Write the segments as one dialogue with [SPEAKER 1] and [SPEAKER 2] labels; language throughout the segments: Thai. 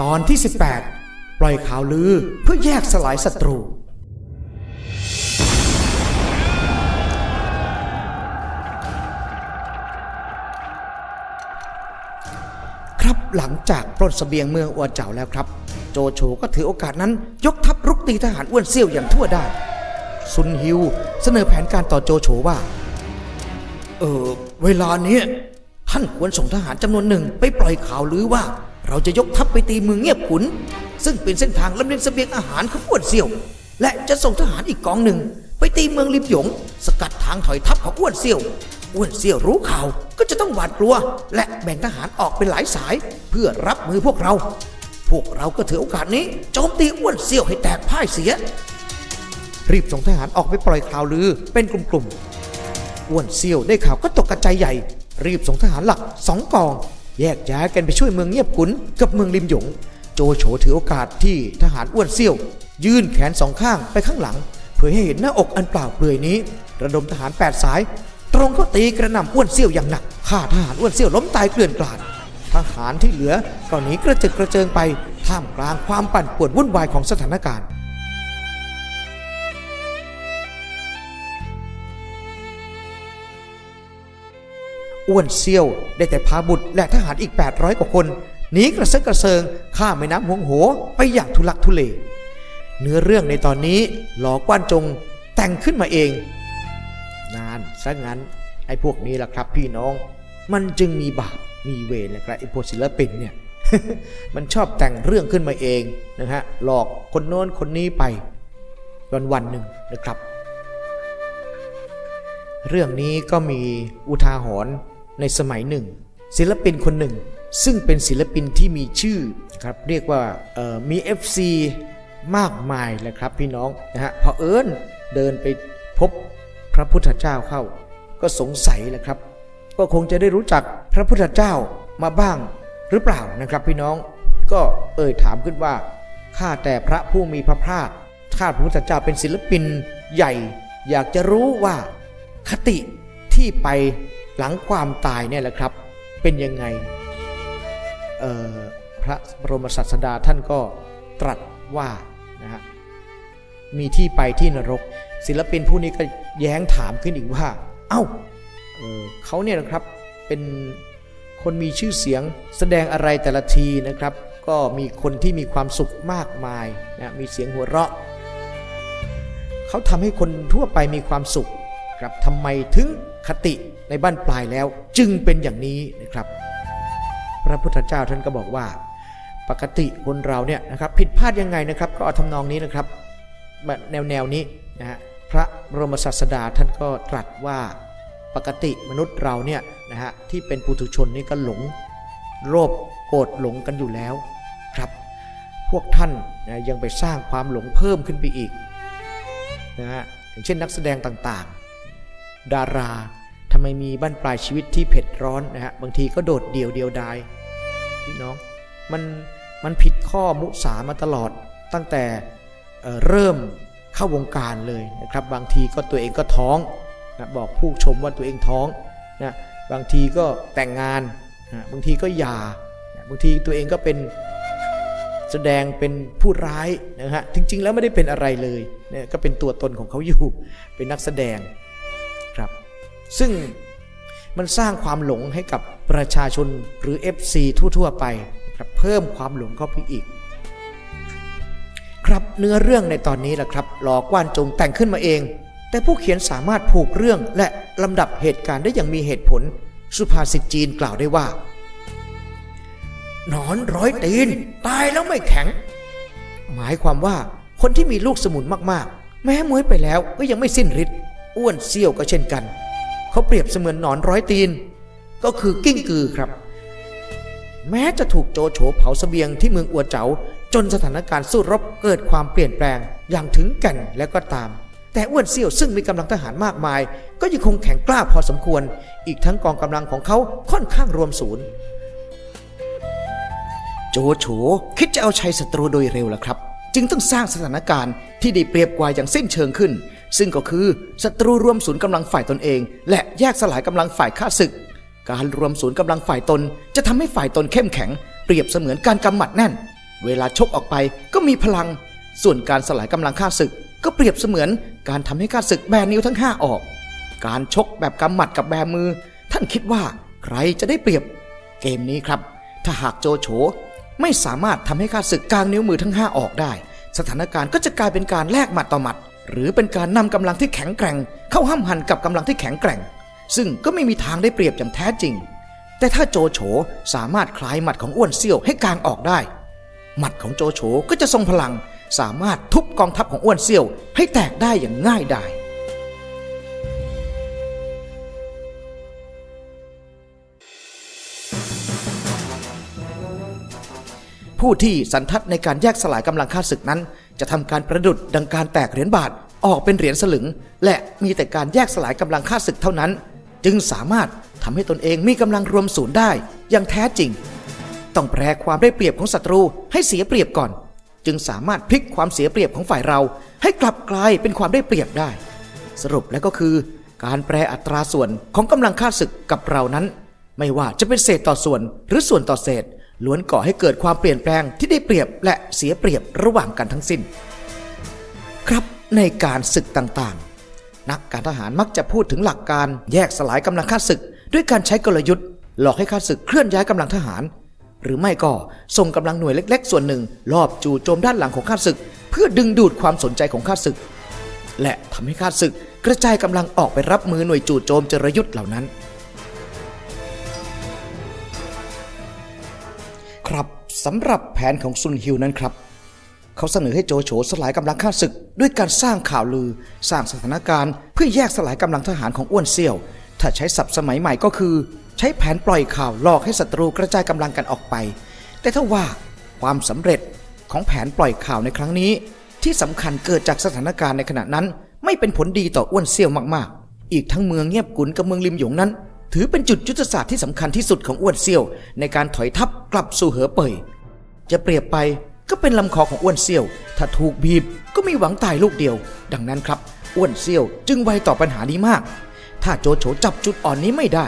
[SPEAKER 1] ตอนที่ 18 ปล่อยข่าวลือเพื่อแยกสลายศัตรู ครับหลังจากปล้นเสบียงเมืองอัวเจ้าแล้วครับ โจโฉก็ถือโอกาสนั้น ยกทัพรุกตีทหารอ้วนเซี่ยวอย่างทั่วได้านซุนฮิวเสนอแผนการต่อโจโฉว่า เออเวลานี้ท่านควรส่งทหารจำนวนหนึ่งไปปล่อยข่าวลือว่า เราจะยกทัพไปตีเมืองเงียบขุน ซึ่งเป็นเส้นทางลำเลียงเสบียงอาหารของอ้วนเซี่ยว และจะส่งทหารอีกกองหนึ่ง ไปตีเมืองลิมหยง สกัดทางถอยทัพของอ้วนเซี่ยวอ้วนเซี่ยวรู้ข่าวก็จะต้องหวาดกลัว และแบ่งทหารออกเป็นหลายสาย เพื่อรับมือพวกเรา พวกเราก็ถือโอกาสนี้โจมตีอ้วนเซี่ยวให้แตกพ่ายเสีย รีบส่งทหารออกไปปล่อยข่าวลือเป็นกลุ่มๆอ้วนเซี่ยวได้ข่าวก็ตกกระจใหญ่ รีบส่งทหารหลักสองกอง แยกย้ายกันไปช่วยเมืองเงียบขุนกับเมืองริมหยง โจโฉถือโอกาสที่ทหารอ้วนเซี่ยว ยื่นแขนสองข้างไปข้างหลังเพื่อให้เห็นหน้าอกอันเปล่าเปลือยนี้ ระดมทหารแปดสาย ตรงเข้าตีกระหน่ำอ้วนเซี่ยวอย่างหนักฆ่าทหารอ้วนเซี่ยวล้มตายเกลื่อนกลาดทหารที่เหลือก็หนีกระจึกกระเจิงไปท่ามกลางความปั่นป่วนวุ่นวายของสถานการณ์ อ้วนเซียว ได้แต่พาบุตรและทหารอีก 800 กว่าคนหนีกระเซิงกระเซิงข้ามแม่น้ำหงโหไปอย่างทุลักทุเล เนื้อเรื่องในตอนนี้หลอกว้านจงแต่งขึ้นมาเอง นานซะงั้นไอ้พวกนี้ล่ะครับพี่น้อง มันจึงมีบาปมีเวรนะครับไอ้พวกศิลปินเนี่ยมันชอบแต่งเรื่องขึ้นมาเองนะฮะหลอกคนโน้นคนนี้ไปวันวันหนึ่งนะครับ เรื่องนี้ก็มีอุทาหรณ์ ในสมัยหนึ่ง ศิลปินคนหนึ่ง ซึ่งเป็นศิลปินที่มีชื่อครับเรียกว่าเอ่อมี FC มากมายเลยครับพี่น้องนะฮะพอเอิญเดินไปพบพระพุทธเจ้าเข้า ก็สงสัยแหละครับ ก็คงจะได้รู้จักพระพุทธเจ้ามาบ้างหรือเปล่านะครับพี่น้องก็เอ่ยถามขึ้นว่าข้าแต่พระผู้มีพระภาคข้าพระพุทธเจ้าเป็นศิลปินใหญ่ อยากจะรู้ว่าคติที่ไป หลังความตายเนี่ยแหละครับ เป็นยังไงพระบรมศาสดาท่านก็ตรัสว่านะฮะมีที่ไปที่นรก ศิลปินผู้นี้ก็แย้งถามขึ้นอีกว่า เอ้าเเขาเนี่ยนะครับเป็นคนมีชื่อเสียงแสดงอะไรแต่ละทีนะครับ ก็มีคนที่มีความสุขมากมายนะมีเสียงหัวเราะ เขาทำให้คนทั่วไปมีความสุข ครับทำไมถึงคติในบ้านปลายแล้วจึงเป็นอย่างนี้นะครับ พระพุทธเจ้าท่านก็บอกว่า ปกติคนเราเนี่ยนะครับผิดพลาดยังไงนะครับ ก็เอาทำนองนี้นะครับแบบแนวแนวนี้นะฮะพระบรมศาสดาท่านก็ตรัสว่าปกติมนุษย์เราเนี่ยนะฮะที่เป็นปุถุชนนี่ก็หลงโลภโกรธหลงกันอยู่แล้วครับ พวกท่านนะยังไปสร้างความหลงเพิ่มขึ้นไปอีกนะฮะอย่างเช่นนักแสดงต่าง ดาราทำไมมีบั้นปลายชีวิตที่เผ็ดร้อนนะฮะบางทีก็โดดเดี่ยวเดียวดายพี่น้องมันมันผิดข้อมุสามาตลอดตั้งแต่เเริ่มเข้าวงการเลยนะครับ บางทีก็ตัวเองก็ท้องนะบอกผู้ชมว่าตัวเองท้องนะบางทีก็แต่งงานนะบางทีก็หย่านะบางทีตัวเองก็เป็นแสดงเป็นผู้ร้ายนะฮะจริงๆแล้วไม่ได้เป็นอะไรเลยเนี่ยก็เป็นตัวตนของเขาอยู่เป็นนักแสดง ซึ่งมันสร้างความหลงให้กับประชาชนหรือ FC ทั่วๆ ไปครับเพิ่มความหลงเข้าไปอีก ครับเนื้อเรื่องในตอนนี้แหละครับหลอกว่านจงแต่งขึ้นมาเอง แต่ผู้เขียนสามารถผูกเรื่องและลำดับเหตุการณ์ได้อย่างมีเหตุผล สุภาษิตจีนกล่าวได้ว่าหนอนร้อยตีน ตายแล้วไม่แข็ง หมายความว่าคนที่มีลูกสมุนมากๆ แม้มวยไปแล้วก็ยังไม่สิ้นฤทธิ์อ้วนเซี่ยวก็เช่นกัน เขาเปรียบเสมือนหนอนร้อยตีน ก็คือกิ้งกือครับ แม้จะถูกโจโฉเผาเสบียงที่เมืองอัวเจ๋าจนสถานการณ์สู้รบเกิดความเปลี่ยนแปลงอย่างถึงแก่นแล้วก็ตาม แต่อ้วนเซี่ยวซึ่งมีกำลังทหารมากมาย ก็ยังคงแข็งกล้าพอสมควร อีกทั้งกองกำลังของเขาค่อนข้างรวมศูนย์โจโฉคิดจะเอาชัยศัตรูโดยเร็วล่ะครับ จึงต้องสร้างสถานการณ์ที่ได้เปรียบกว่าอย่างสิ้นเชิงขึ้น ซึ่งก็คือศัตรูรวมศูนย์กำลังฝ่ายตนเอง และแยกสลายกำลังฝ่ายข้าศึก การรวมศูนย์กำลังฝ่ายตน จะทำให้ฝ่ายตนเข้มแข็ง เปรียบเสมือนการกำหมัดแน่น เวลาชกออกไปก็มีพลัง ส่วนการสลายกำลังข้าศึก ก็เปรียบเสมือนการทำให้ข้าศึกแบนิ้วทั้ง 5 ออก การชกแบบกำหมัดกับแบมือ ท่านคิดว่าใครจะได้เปรียบ เกมนี้ครับ ถ้าหากโจโฉไม่สามารถทำให้ข้าศึกกลางนิ้วมือทั้ง 5 ออกได้ สถานการณ์ก็จะกลายเป็นการแลกหมัดต่อหมัด หรือเป็นการนำกำลังที่แข็งแกร่ง เข้าห้ามหันกับกำลังที่แข็งแกร่ง ซึ่งก็ไม่มีทางได้เปรียบอย่างแท้จริง แต่ถ้าโจโฉสามารถคลายหมัดของอ้วนเซี่ยวให้กลางออกได้ หมัดของโจโฉก็จะทรงพลัง สามารถทุบกองทัพของอ้วนเซี่ยว ให้แตกได้อย่างง่ายดายผู้ที่สันทัดในการแยกสลายกำลังข้าศึกนั้น จะทำการประดุดดังการแตกเหรียญบาทออกเป็นเหรียญสลึง และมีแต่การแยกสลายกำลังข้าศึกเท่านั้น จึงสามารถทำให้ตนเองมีกำลังรวมศูนย์ได้อย่างแท้จริง ต้องแปลความได้เปรียบของศัตรูให้เสียเปรียบก่อน จึงสามารถพลิกความเสียเปรียบของฝ่ายเรา ให้กลับกลายเป็นความได้เปรียบได้ สรุปแล้วก็คือ การแปรอัตราส่วนของกำลังค่าศึกกับเรานั้น ไม่ว่าจะเป็นเศษต่อส่วนหรือส่วนต่อเศษ ล้วนก่อให้เกิดความเปลี่ยนแปลงที่ได้เปรียบและเสียเปรียบระหว่างกันทั้งสิ้น ครับในการศึกต่างๆ นักการทหารมักจะพูดถึงหลักการแยกสลายกำลังข้าศึก ด้วยการใช้กลยุทธ์ หลอกให้ข้าศึกเคลื่อนย้ายกำลังทหาร หรือไม่ก็ส่งกำลังหน่วยเล็ก ๆ ส่วนหนึ่งรอบจู่โจมด้านหลังของข้าศึก เพื่อดึงดูดความสนใจของข้าศึก และทำให้ข้าศึกกระจายกำลังออกไปรับมือหน่วยจู่โจมจรยุทธ์เหล่านั้น ครับสำหรับแผนของซุนฮิวนั้นครับ เขาเสนอให้โจโฉสลายกำลังข้าศึก ด้วยการสร้างข่าวลือ สร้างสถานการณ์ เพื่อแยกสลายกำลังทหารของอ้วนเซี่ยว ถ้าใช้ศัพท์สมัยใหม่ก็คือ ใช้แผนปล่อยข่าวหลอกให้ศัตรูกระจายกำลังกันออกไป แต่ถ้าว่าความสำเร็จของแผนปล่อยข่าวในครั้งนี้ ที่สำคัญเกิดจากสถานการณ์ในขณะนั้น ไม่เป็นผลดีต่ออ้วนเซี่ยวมากๆ อีกทั้งเมืองเงียบกุนกับเมืองลิมหยงนั้น ถือเป็นจุดยุทธศาสตร์ที่สำคัญที่สุดของอ้วนเซี่ยว ในการถอยทัพกลับสู่เหอเป่ยจะเปรียบไปก็เป็นลำคอของอ้วนเซี่ยว ถ้าถูกบีบก็มีหวังตายลูกเดียว ดังนั้นครับอ้วนเซี่ยวจึงไวต่อปัญหานี้มาก ถ้าโจโฉจับจุดอ่อนนี้ไม่ได้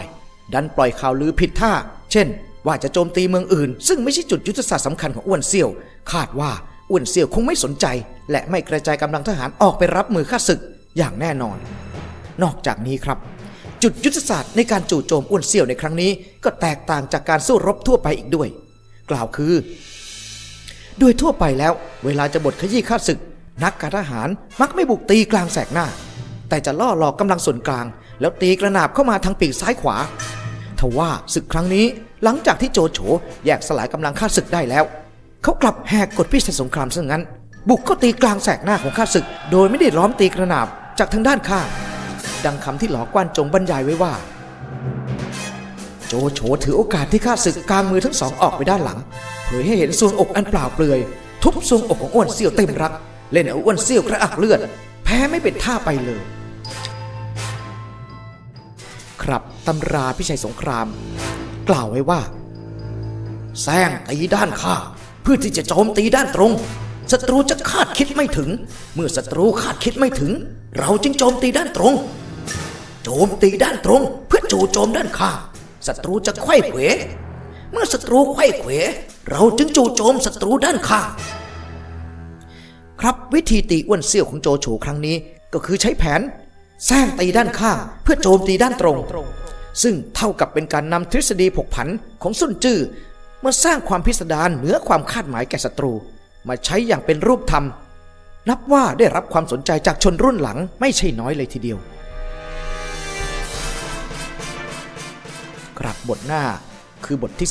[SPEAKER 1] ดันปล่อยข่าวลือผิดท่า เช่น ว่าจะโจมตีเมืองอื่น ซึ่งไม่ใช่จุดยุทธศาสตร์สำคัญของอ้วนเซี่ยว คาดว่าอ้วนเซี่ยวคงไม่สนใจ และไม่กระจายกำลังทหารออกไปรับมือข้าศึกอย่างแน่นอน นอกจากนี้ครับ จุดยุทธศาสตร์ในการจู่โจมอ้วนเซี่ยวในครั้งนี้ ก็แตกต่างจากการสู้รบทั่วไปอีกด้วย กล่าวคือ โดยทั่วไปแล้ว เวลาจะบดขยี้ข้าศึก นักการทหารมักไม่บุกตีกลางแสกหน้า แต่จะล่อหลอกกำลังส่วนกลาง แล้วตีกระนาบเข้ามาทางปีกซ้ายขวาทว่าศึกครั้งนี้หลังจากที่โจโฉแยกสลายกำลังข้าศึกได้แล้ว เขากลับแหกกฎพิเศษสงครามซะงั้น บุกเข้าตีกลางแสกหน้าของข้าศึก โดยไม่ได้ล้อมตีกระนาบจากทางด้านข้าง ดังคำที่หลอกวนจงบรรยายไว้ว่า โจโฉถือโอกาสที่ข้าศึกกลางมือทั้งสองออกไปด้านหลัง เผยให้เห็นทรวงอกอันเปล่าเปลือย ทุบทรวงอกของอ้วนเซี่ยวเต็มรัก เล่นเอาอ้วนเซี่ยวกระอักเลือด แพ้ไม่เป็นท่าไปเลย ครับตำราพิชัยสงคราม กล่าวไว้ว่าแซงตีด้านข้าเพื่อที่จะโจมตีด้านตรงศัตรูจะคาดคิดไม่ถึง เมื่อศัตรูคาดคิดไม่ถึง เราจึงโจมตีด้านตรง โจมตีด้านตรง เพื่อจู่โจมด้านข้างศัตรูจะไขว้เขวเมื่อศัตรูไขว้เขว เราจึงจู่โจมศัตรูด้านข้างครับวิธีตีอ้วนเซี่ยวของโจโฉครั้งนี้ก็คือใช้แผนแซงตีด้านข้างเพื่อโจมตีด้านตรง ซึ่งเท่ากับเป็นการนำทฤษฎีผกผันของซุนจื้อมาสร้างความพิสดารเหนือความคาดหมายแก่ศัตรู มาใช้อย่างเป็นรูปธรรม นับว่าได้รับความสนใจจากชนรุ่นหลังไม่ใช่น้อยเลยทีเดียว ครับบทหน้าคือบทที่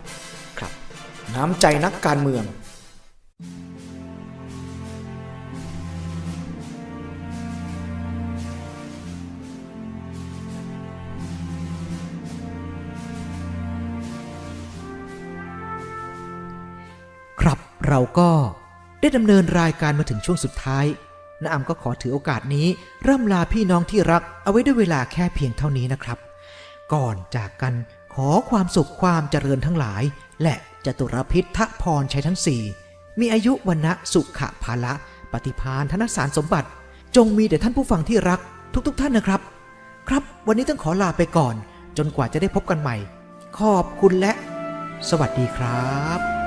[SPEAKER 1] 19 ครับ น้ำใจนักการเมือง
[SPEAKER 2] ครับเราก็ได้ดำเนินรายการมาถึงช่วงสุดท้ายน้าอำก็ขอถือโอกาสนี้ ร่ำลาพี่น้องที่รักเอาไว้ด้วยเวลาแค่เพียงเท่านี้นะครับ ก่อนจากกันขอความสุขความเจริญทั้งหลาย และจตุรพิษทะพรชัยทั้งสี่มีอายุวันณะสุขะภาละ ปฏิพานธนสารสมบัติ จงมีแต่ท่านผู้ฟังที่รักทุกๆทท่านนะครับ ครับวันนี้ต้องขอลาไปก่อน จนกว่าจะได้พบกันใหม่ ขอบคุณและ สวัสดีครับ